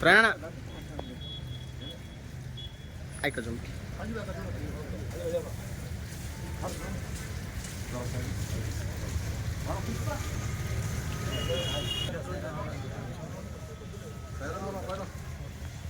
ಪ್ರಯಾಣ ಆಯ್ತು ಜುಮ್ಕಿ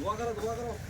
दुआ करो दुआ करो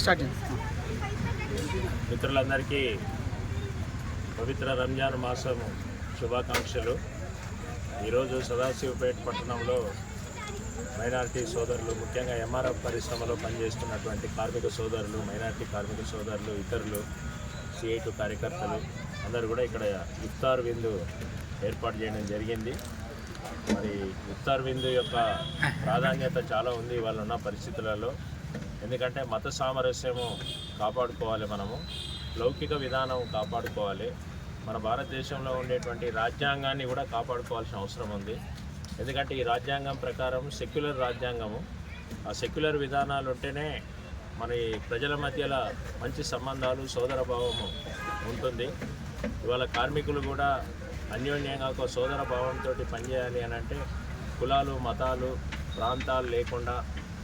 స్టార్ట్ మిత్రులందరికీ పవిత్ర రంజాన్ మాసం శుభాకాంక్షలు. ఈరోజు సదాశివపేట పట్టణంలో మైనారిటీ సోదరులు ముఖ్యంగా ఎంఆర్ఎఫ్ పరిశ్రమలో పనిచేస్తున్నటువంటి కార్మిక సోదరులు మైనారిటీ కార్మిక సోదరులు ఇతరులు సిఐటు కార్యకర్తలు అందరు కూడా ఇక్కడ ఇఫ్తార్ విందు ఏర్పాటు చేయడం జరిగింది. మరి ఇఫ్తార్ విందు యొక్క ప్రాధాన్యత చాలా ఉంది వాళ్ళు ఉన్న పరిస్థితులలో. ఎందుకంటే మత సామరస్యము కాపాడుకోవాలి మనము. లౌకిక విధానం కాపాడుకోవాలి. మన భారతదేశంలో ఉండేటువంటి రాజ్యాంగాన్ని కూడా కాపాడుకోవాల్సిన అవసరం ఉంది. ఎందుకంటే ఈ రాజ్యాంగం ప్రకారం సెక్యులర్ రాజ్యాంగము. ఆ సెక్యులర్ విధానాలు ఉంటేనే మరి ప్రజల మధ్యలో మంచి సంబంధాలు సోదరభావము ఉంటుంది. ఇవాళ కార్మికులు కూడా అన్యోన్యంగా ఒక సోదర భావంతో పనిచేయాలి అని అంటే కులాలు మతాలు ప్రాంతాలు లేకుండా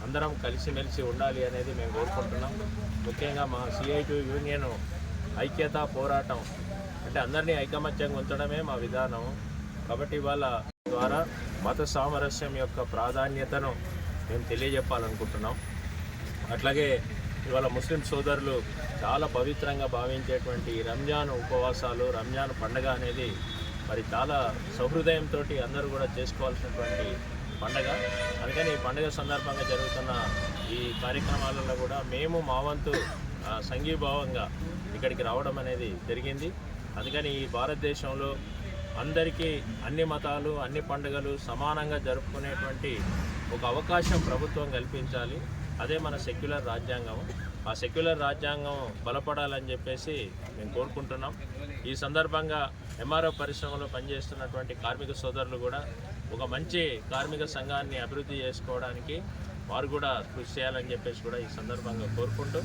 అందరం కలిసిమెలిసి ఉండాలి అనేది మేము కోరుకుంటున్నాం. ముఖ్యంగా మా సిఐటి యూనియన్ ఐక్యత పోరాటం అంటే అందరినీ ఐకమత్యంగా ఉంచడమే మా విధానం. కాబట్టి ఇవాళ ద్వారా మత సామరస్యం యొక్క ప్రాధాన్యతను మేము తెలియజెప్పాలనుకుంటున్నాం. అట్లాగే ఇవాళ ముస్లిం సోదరులు చాలా పవిత్రంగా భావించేటువంటి రంజాన్ ఉపవాసాలు రంజాన్ పండగ అనేది మరి చాలా సహృదయంతో అందరూ కూడా చేసుకోవాల్సినటువంటి పండగ. అందుకని ఈ పండగ సందర్భంగా జరుగుతున్న ఈ కార్యక్రమాలలో కూడా మేము మా వంతు సంఘీభావంగా ఇక్కడికి రావడం అనేది జరిగింది. అందుకని ఈ భారతదేశంలో అందరికీ అన్ని మతాలు అన్ని పండుగలు సమానంగా జరుపుకునేటువంటి ఒక అవకాశం ప్రభుత్వం కల్పించాలి. అదే మన సెక్యులర్ రాజ్యాంగం. ఆ సెక్యులర్ రాజ్యాంగం బలపడాలని చెప్పేసి మేము కోరుకుంటున్నాం. ఈ సందర్భంగా ఎంఆర్ఓ పరిశ్రమలో పనిచేస్తున్నటువంటి కార్మిక సోదరులు కూడా ఒక మంచి కార్మిక సంఘాన్ని అభివృద్ధి చేసుకోవడానికి వారు కూడా కృషి చేయాలని చెప్పేసి కూడా ఈ సందర్భంగా కోరుకుంటూ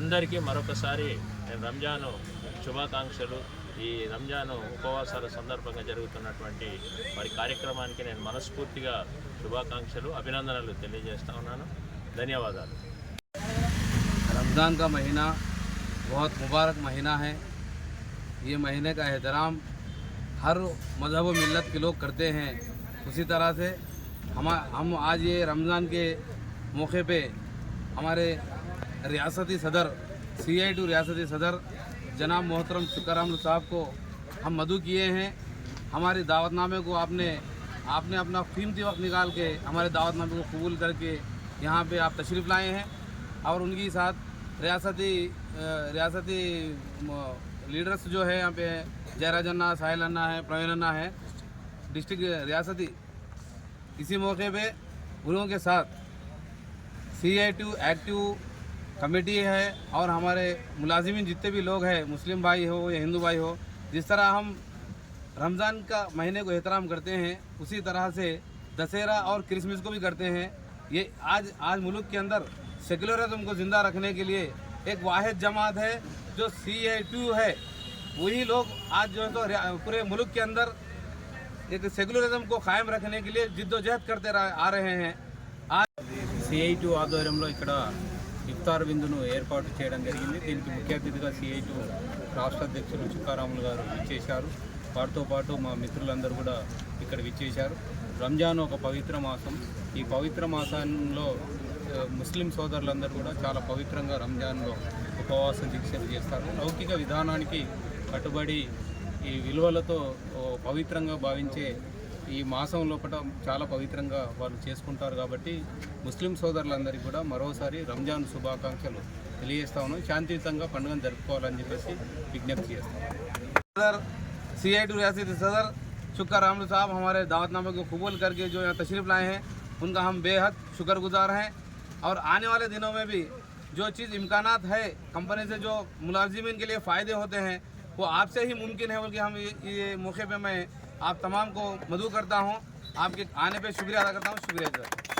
అందరికీ మరొకసారి నేను రంజాను శుభాకాంక్షలు. ఈ రంజాను ఉపవాసాల సందర్భంగా జరుగుతున్నటువంటి వారి కార్యక్రమానికి నేను మనస్ఫూర్తిగా శుభాకాంక్షలు అభినందనలు తెలియజేస్తా ఉన్నాను. धन्यवाद रमज़ान का महीना बहुत मुबारक महीना है। ये महीने का एहतराम हर मज़हब मिलत के लोग करते हैं। उसी तरह से हम हम आज ये रमज़ान के मौके पे हमारे रियासती सदर सी आई टू रियासती सदर, जनाब मोहतरम शुक्राम साहब को हम मधु किए हैं। हमारे दावतनामे को आपने आपने अपना कीमती वक्त निकाल के हमारे दावतनामे को कबूल करके यहाँ पे आप तशरीफ़ लाए हैं और उनके साथ रियासती रियासती लीडर्स जो है यहाँ पे जयराज अन्ना, साहिल अन्ना है, प्रवीण अन्ना है, डिस्ट्रिक्ट रियासती। इसी मौके पे उन के साथ सी एक्टिव कमेटी है और हमारे मुलाजिमिन जितने भी लोग हैं, मुस्लिम भाई हो, या हिंदू भाई हो, जिस तरह हम रमज़ान का महीने को एहतराम करते हैं, उसी तरह से दशहरा और क्रिसमस को भी करते हैं। ये आज आज मुल्क के अंदर सेकुलरिज्म को ज़िंदा रखने के लिए एक वाहिद जमात है जो सी आई टू है वही लोग आज जो है तो रिया- पूरे मुल्क के अंदर एक सेकुलरिज्म को कायम रखने के लिए जिद्दोजहद करते रह- आ रहे हैं आज సిఐటు ఆధ్వర్యంలో ఇక్కడ ఇఫ్తార్ విందును ఏర్పాటు చేయడం జరిగింది దీనికి ముఖ్య అతిథిగా సిఐటు రాష్ట్ర అధ్యక్షులు చుక్కారాములు గారు విచ్చేశారు వారితో పాటు మా మిత్రులందరూ కూడా ఇక్కడ విచ్చేశారు రంజాన్ ఒక పవిత్ర మాసం ఈ పవిత్ర మాసంలో ఆ, ముస్లిం సోదరులందరూ కూడా చాలా పవిత్రంగా రంజాన్లో ఉపవాస దీక్షలు చేస్తారు లౌకిక విధానానికి కట్టుబడి ఈ విలువలతో ఓ, పవిత్రంగా భావించే ఈ మాసం లోపల చాలా పవిత్రంగా వాళ్ళు చేసుకుంటారు కాబట్టి ముస్లిం సోదరులందరికీ కూడా మరోసారి రంజాన్ శుభాకాంక్షలు తెలియజేస్తా ఉన్నాం శాంతియుతంగా పండుగను జరుపుకోవాలని చెప్పేసి విజ్ఞప్తి చేస్తాం सदर सी आई टू रियासती सदर शुक्र रामलू साहब हमारे दावतनामे को कबूल करके जो यहाँ तशरीफ़ लाए हैं उनका हम बेहद शुक्रगुजार हैं। और आने वाले दिनों में भी जो चीज़ इम्कान है कंपनी से जो मुलाजिमिन के लिए फ़ायदे होते हैं वो आपसे ही मुमकिन है बल्कि हम ये, ये मौके पर मैं आप तमाम को मधु करता हूँ। आपके आने पे शुक्रिया अदा करता हूँ। शुक्रिया सर।